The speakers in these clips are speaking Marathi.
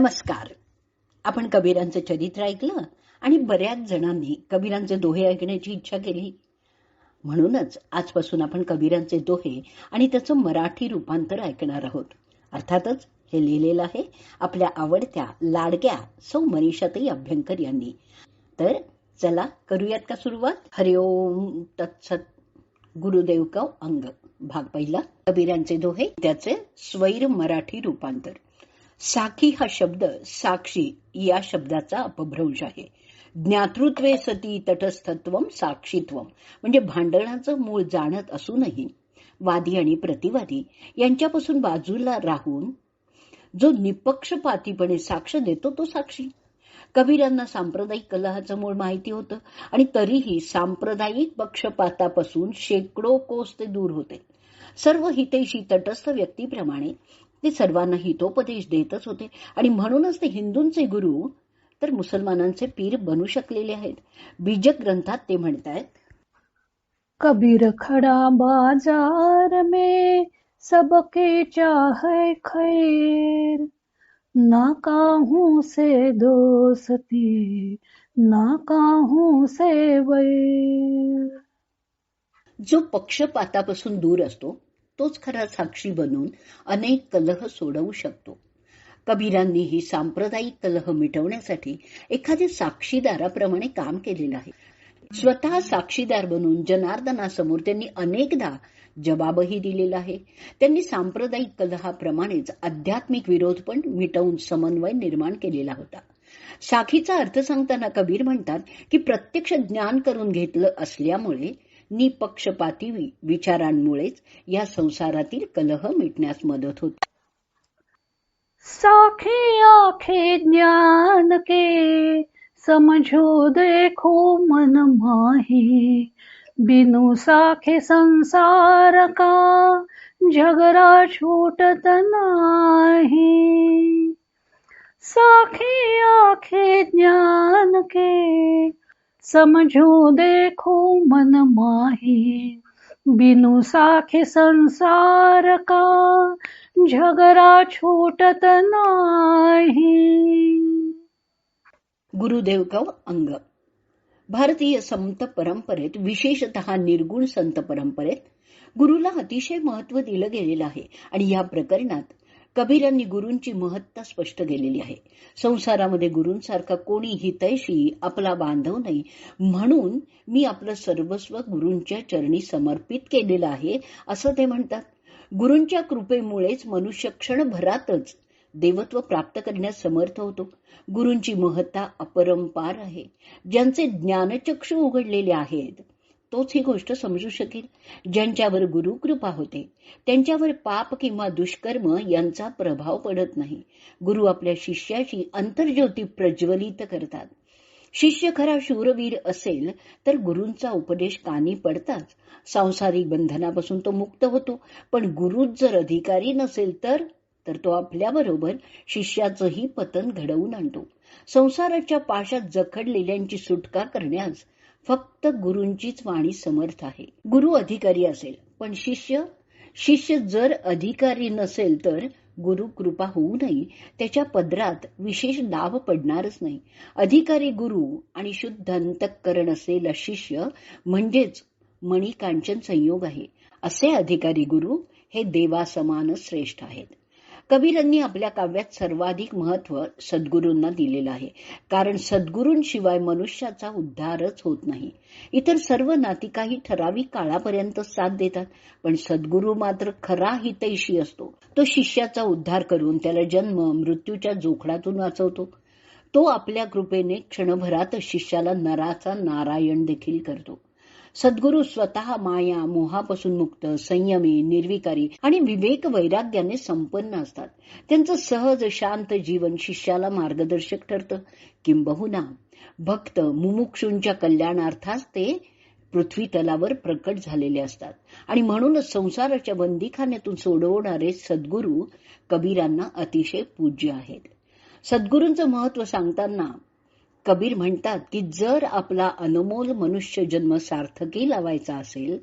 नमस्कार. आपण कबीरांचं चरित्र ऐकलं आणि बऱ्याच जणांनी कबीरांचे दोहे ऐकण्याची इच्छा केली. म्हणूनच आजपासून आपण कबीरांचे दोहे आणि त्याचं मराठी रूपांतर ऐकणार आहोत. अर्थातच हे लिहिलेलं आहे आपल्या आवडत्या लाडक्या सौ मनीषाताई अभ्यंकर यांनी. तर चला करूयात का सुरुवात? हरिओम तत्सत गुरुदेव कव अंग. भाग पहिला. कबीरांचे दोहे त्याचे स्वैर मराठी रूपांतर. साखी हा शब्द साक्षी या शब्दाचा अपभ्रंश आहे. ज्ञातृत्वे सती तटस्थत्व साक्षीत्व. म्हणजे भांडणाचं मूळ जाणत असूनही वादी आणि प्रतिवादी यांच्यापासून बाजूला राहून जो निपक्षपातीपणे साक्ष देतो तो साक्षी. कबीरांना सांप्रदायिक कलहाचं मूळ माहिती होतं आणि तरीही सांप्रदायिक पक्षपातापासून शेकडो कोस ते दूर होते. सर्व हितेशी तटस्थ व्यक्तीप्रमाणे ते सर्वांना हितोपदेश देतच होते. आणि म्हणूनच ते हिंदूंचे गुरु तर मुसलमानांचे पीर बनू शकलेले आहेत. बीजक ग्रंथात ते म्हणतायत कबीर खड़ा बाजार में सबके चाहे खैर. ना काहू से दोस्ती ना काहू से वैर. जो पक्षपातापासून दूर असतो तोच खरा साक्षी बनून अनेक कलह सोडवू शकतो. कबीरांनी ही सांप्रदायिक कलह मिटवण्यासाठी एखाद्या साक्षीदाराप्रमाणे काम केलेलं आहे. स्वतः साक्षीदार बनून जनार्दनासमोर त्यांनी अनेकदा जबाबही दिलेला आहे. त्यांनी सांप्रदायिक कलहाप्रमाणेच आध्यात्मिक विरोध पण मिटवून समन्वय निर्माण केलेला होता. साखीचा अर्थ सांगताना कबीर म्हणतात की प्रत्यक्ष ज्ञान करून घेतलं असल्यामुळे निपक्षपाती विचारांमुळेच या संसारातील कलह मिटण्यास मदत होते. साखी आखे ज्ञान के समझो देखो मन माही. बिनु साखे संसार का झगड़ा छूटत नाही. साखी आखे ज्ञान समझो देखो मन माही बिनु साखे संसार का झगड़ा छूटत नाही. गुरुदेव कव हो, अंग. भारतीय संत परंपरेत विशेषतः निर्गुण संत परंपरेत गुरुला अतिशय महत्त्व दिलं गेलेलं आहे. आणि या प्रकरणात कबीरांनी गुरूंची महत्ता स्पष्ट केलेली आहे. संसारामध्ये गुरूंसारखा कोणी हितैषी आपला बांधव नाही. म्हणून मी आपलं सर्वस्व गुरूंच्या चरणी समर्पित केलेलं आहे असं ते म्हणतात. गुरूंच्या कृपेमुळेच मनुष्य क्षणभरातच देवत्व प्राप्त करण्यास समर्थ होतो. गुरूंची महत्ता अपरंपार आहे. ज्यांचे ज्ञानचक्षु उघडलेले आहेत तोच ही गोष्ट समजू शकेल. ज्यांच्यावर गुरुकृपा होते त्यांच्यावर पाप किंवा दुष्कर्म यांचा प्रभाव पडत नाही. गुरु आपल्या शिष्याची अंतर्ज्योती प्रज्वलित करतात. शिष्य खरा शूरवीर असेल तर गुरूंचा उपदेश कानी पडताच. सांसारिक बंधनापासून तो मुक्त होतो. पण गुरुच जर अधिकारी नसेल तर तर तो आपल्याबरोबर शिष्याचंही पतन घडवून आणतो. संसाराच्या पाशात जखडलेल्यांची सुटका करण्यास फक्त गुरूंचीच वाणी समर्थ आहे. गुरु अधिकारी असेल पण शिष्य शिष्य जर अधिकारी नसेल तर गुरु कृपा होऊ नये. त्याच्या पदरात विशेष दाब पडणारच नाही. अधिकारी गुरु आणि शुद्ध अंतकरण असलेला शिष्य म्हणजेच मणिकांचन संयोग आहे. असे अधिकारी गुरु हे देवासमान श्रेष्ठ आहेत. कबीरांनी आपल्या काव्यात सर्वाधिक महत्त्व सद्गुरूंना दिलेलं आहे. कारण सद्गुरूंशिवाय मनुष्याचा उद्धारच होत नाही. इतर सर्व नातिकाही ठराविक काळापर्यंत साथ देतात पण सद्गुरू मात्र खरा हितैषी असतो. तो शिष्याचा उद्धार करून त्याला जन्म मृत्यूच्या जोखडातून वाचवतो. तो आपल्या कृपेने क्षणभरात शिष्याला नराचा नारायण देखील करतो. सद्गुरू स्वतः माया मोहापासून मुक्त संयमी निर्विकारी आणि विवेक वैराग्याने संपन्न असतात. त्यांचं सहज शांत जीवन शिष्याला मार्गदर्शक ठरतं. किंबहुना भक्त मुमुक्षूंच्या कल्याणार्थास ते पृथ्वी तलावर प्रकट झालेले असतात. आणि म्हणूनच संसाराच्या बंदीखान्यातून सोडवणारे सद्गुरू कबीरांना अतिशय पूज्य आहेत. सद्गुरूंचं महत्त्व सांगताना कबीर म्हणतात की जर आपला अनमोल मनुष्य जन्म सार्थकी लावायचा असेल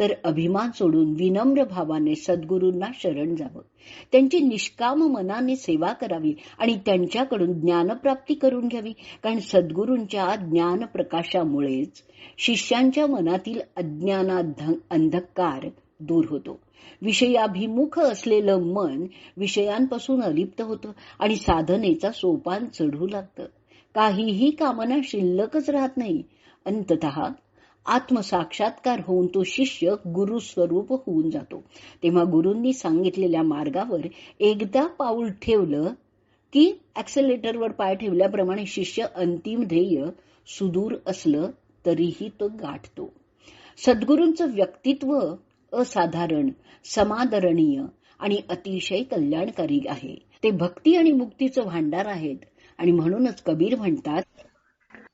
तर अभिमान सोडून विनम्र भावाने सद्गुरूंना शरण जावं. त्यांची निष्काम मनाने सेवा करावी आणि त्यांच्याकडून ज्ञानप्राप्ती करून घ्यावी. कारण सद्गुरूंच्या ज्ञान प्रकाशामुळेच शिष्यांच्या मनातील अज्ञानाध अंधकार दूर होतो. विषयाभिमुख असलेलं मन विषयांपासून अलिप्त होतं आणि साधनेचा सोपान चढू लागतं. काहीही कामना शिल्लकच राहत नाही. अंतत आत्मसाक्षात्कार होऊन तो शिष्य गुरु स्वरूप होऊन जातो. तेव्हा गुरूंनी सांगितलेल्या मार्गावर एकदा पाऊल ठेवलं की ऍक्सेलेटरवर पाय ठेवल्याप्रमाणे शिष्य अंतिम ध्येय सुदूर असलं तरीही तो गाठतो. सद्गुरूंचं व्यक्तित्व असाधारण समादरणीय आणि अतिशय कल्याणकारी आहे. ते भक्ती आणि मुक्तीचं भांडार आहेत. आणि म्हणूनच कबीर म्हणतात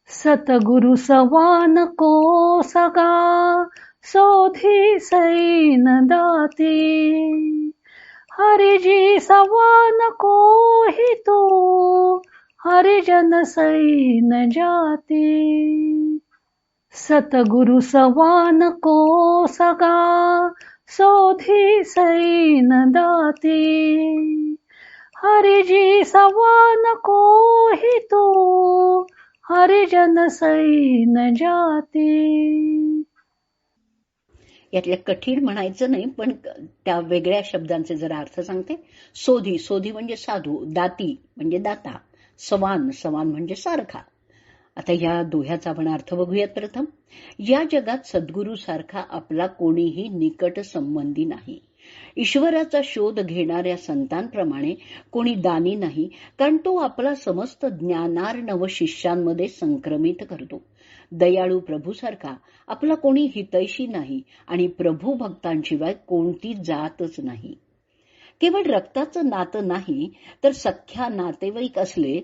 सतगुरु सवान को सगा सोधी सैन दाते. हरिजी सवान को ही तो हरिजन सैन जाते. सतगुरु सवान को सगा सोधी सैन दाते. हरिजी सवान को ही तो. हरिजन सैन जाते. यातल्या कठीण म्हणायचं नाही पण त्या वेगळ्या शब्दांचे जरा अर्थ सांगते. सोधी सोधी म्हणजे साधू दाती म्हणजे दाता सवान सवान म्हणजे सारखा. आता या दोह्याचा आपण अर्थ बघूयात प्रथम. या जगात सद्गुरू सारखा आपला कोणीही निकट संबंधी नाही. ईश्वराचा शोध घेणाऱ्या संतांप्रमाणे कोणी दानी नाही कारण तो आपला समस्त ज्ञानार्णव शिष्यांमध्ये संक्रमित करतो. दयाळू प्रभूसारखा आपला कोणी हितैषी नाही आणि प्रभू भक्तांशिवाय कोणती जातच नाही. केवळ रक्ताचं नातं नाही तर सख्या नातेवाईक असले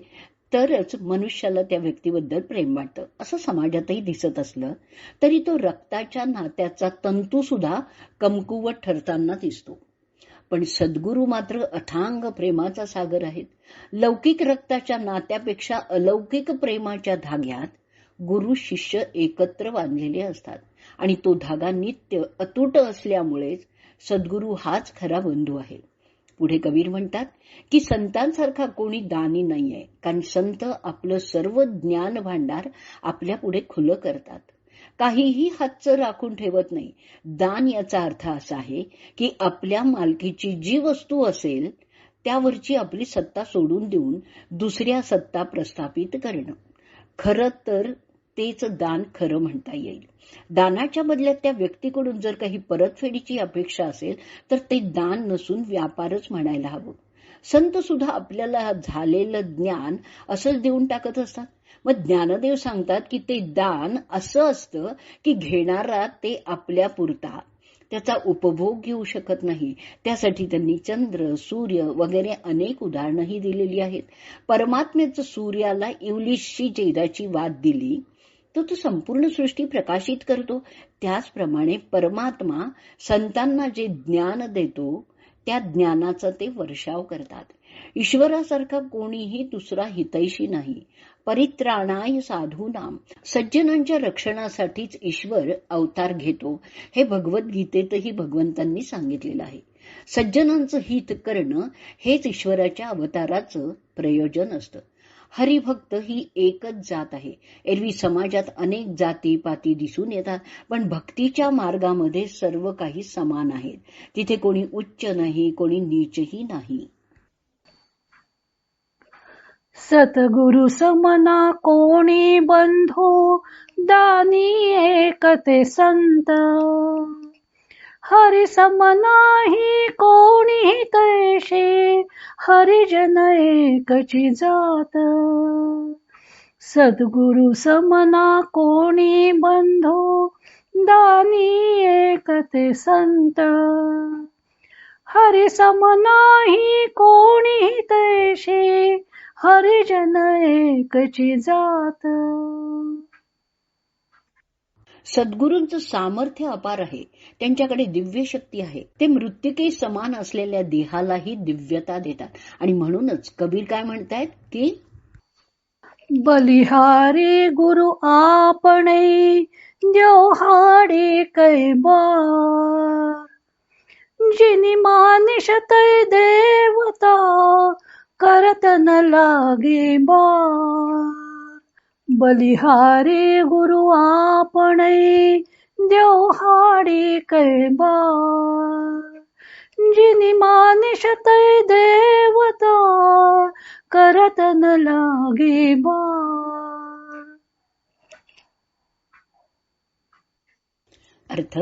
तरच मनुष्याला त्या व्यक्तीबद्दल प्रेम वाटतं. असं समाजातही दिसत असलं तरी तो रक्ताच्या नात्याचा तंतू सुद्धा कमकुवत ठरताना दिसतो. पण सद्गुरू मात्र अथांग प्रेमाचा सागर आहेत. लौकिक रक्ताच्या नात्यापेक्षा अलौकिक प्रेमाच्या धाग्यात गुरु शिष्य एकत्र बांधलेले असतात. आणि तो धागा नित्य अतुट असल्यामुळेच सद्गुरू हाच खरा बंधू आहे. पुढे कबीर म्हणतात की संतांसारखा कोणी दानी नाहीये कारण संत आपलं सर्व ज्ञान भांडार आपल्या पुढे खुलं करतात. काहीही हातचं राखून ठेवत नाही. दान याचा अर्थ असा आहे की आपल्या मालकीची जी वस्तू असेल त्यावरची आपली सत्ता सोडून देऊन दुसऱ्या सत्ता प्रस्थापित करणं. खरं तर तेच दान खरं म्हणता येईल. दानाच्या बदल्यात त्या व्यक्तीकडून जर काही परतफेडीची अपेक्षा असेल तर ते दान नसून व्यापारच म्हणायला हवं. संत सुद्धा आपल्याला झालेलं ज्ञान असंच देऊन टाकत असतात. मग ज्ञानदेव सांगतात की ते दान असं असतं की घेणारा ते आपल्या पुरता. त्याचा उपभोग घेऊ शकत नाही. त्यासाठी त्यांनी चंद्र सूर्य वगैरे अनेक उदाहरणंही दिलेली आहेत. परमात्म्याचं सूर्याला इवलिशची चेदाची वाद दिली तर तो संपूर्ण सृष्टी प्रकाशित करतो. त्याचप्रमाणे परमात्मा संतांना जे ज्ञान देतो त्या ज्ञानाचा ते वर्षाव करतात. ईश्वरासारखा कोणीही दुसरा हितैषी नाही. परित्राणाय साधूनाम. सज्जनांच्या रक्षणासाठीच ईश्वर अवतार घेतो. हे भगवद्गीतेतही भगवंतांनी सांगितलेलं आहे. सज्जनांचं हित करणं हेच ईश्वराच्या अवताराचं प्रयोजन असतं. हरिभक्त ही एकच जात आहे. एरवी समाजात अनेक जाती पाती दिसून येतात पण भक्तीच्या मार्गामध्ये सर्व काही समान आहेत. तिथे कोणी उच्च नाही कोणी नीचही नाही. सतगुरु समना कोणी बंधू? दानी एकते संत. हरि समनाही कोणीही तैशे हरिजन एकची जात. सद्गुरु समना कोणी बंधू दानी एकते संत. हरि समनाही कोणी तैशे हरिजन एकची जात. सद्गुरूंचं सामर्थ्य अपार आहे त्यांच्याकडे दिव्य शक्ती आहे. ते मृत्युके समान असलेल्या देहालाही दिव्यता देतात. आणि म्हणूनच कबीर काय म्हणतायत? की बलिहारी गुरु आपण देवहाडी कैबार जिनी मानिश देवता करत न लागे बार बलिहारी गुरु आपणे देवहाडी कैबा. जिनी मानिश देवता करत न लागे बा. अर्थ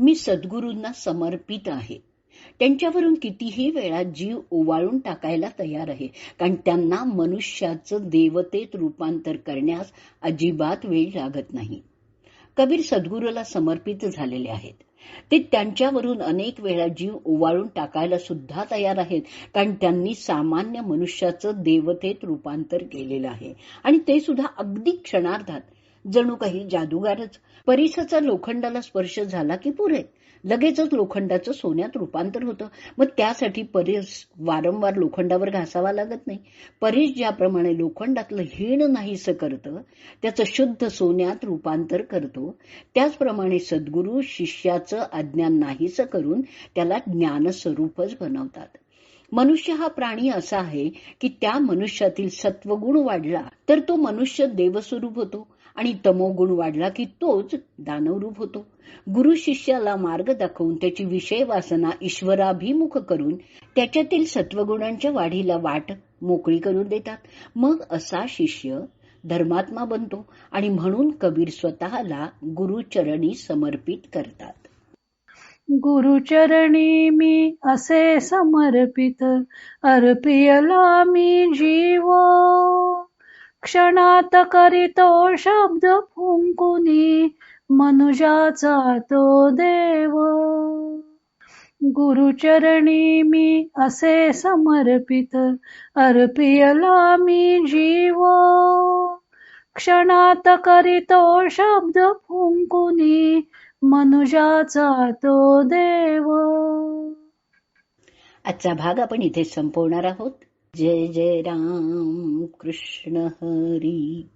मी सद्गुरूंना समर्पित आहे. त्यांच्यावरून कितीही वेळा जीव ओवाळून टाकायला तयार आहे. कारण त्यांना मनुष्याचं देवतेत रूपांतर करण्यास अजिबात वेळ लागत नाही. कबीर सद्गुरूला समर्पित झालेले आहेत. ते त्यांच्यावरून अनेक वेळा जीव ओवाळून टाकायला सुद्धा तयार आहेत. कारण त्यांनी सामान्य मनुष्याचं देवतेत रूपांतर केलेलं आहे. आणि ते सुद्धा अगदी क्षणार्धात जणू काही जादूगारच. परिसचा लोखंडाला स्पर्श झाला की पुरे. लगेचच लोखंडाचं सोन्यात रूपांतर होतं. मग त्यासाठी परीस वारंवार लोखंडावर घासावा लागत नाही. परीस ज्याप्रमाणे लोखंडातलं हीण नाहीसं करतं त्याचं शुद्ध सोन्यात रूपांतर करतो त्याचप्रमाणे सद्गुरू शिष्याचं अज्ञान नाहीसं करून त्याला ज्ञानस्वरूपच बनवतात. मनुष्य हा प्राणी असा आहे की त्या मनुष्यातील सत्वगुण वाढला तर तो मनुष्य देवस्वरूप होतो. आणि तमोगुण वाढला की तोच दानवरूप होतो. गुरु शिष्याला मार्ग दाखवून त्याची विषय वासना ईश्वराभिमुख करून त्याच्यातील सत्वगुणांच्या वाढीला वाट मोकळी करून देतात. मग असा शिष्य धर्मात्मा बनतो आणि म्हणून कबीर स्वतःला गुरुचरणी समर्पित करतात. गुरुचरणी मी असे समर्पित अर्पियला मी जीव क्षणात करीतो शब्द फुंकुनी मनुजाचा तो देव. गुरुचरणी मी असे समर्पित अर्पियला मी जीव. क्षणात करीतो शब्द फुंकुनी मनुजाचा तो देव. आजचा भाग आपण इथे संपवणार आहोत. जय जय राम कृष्ण हरी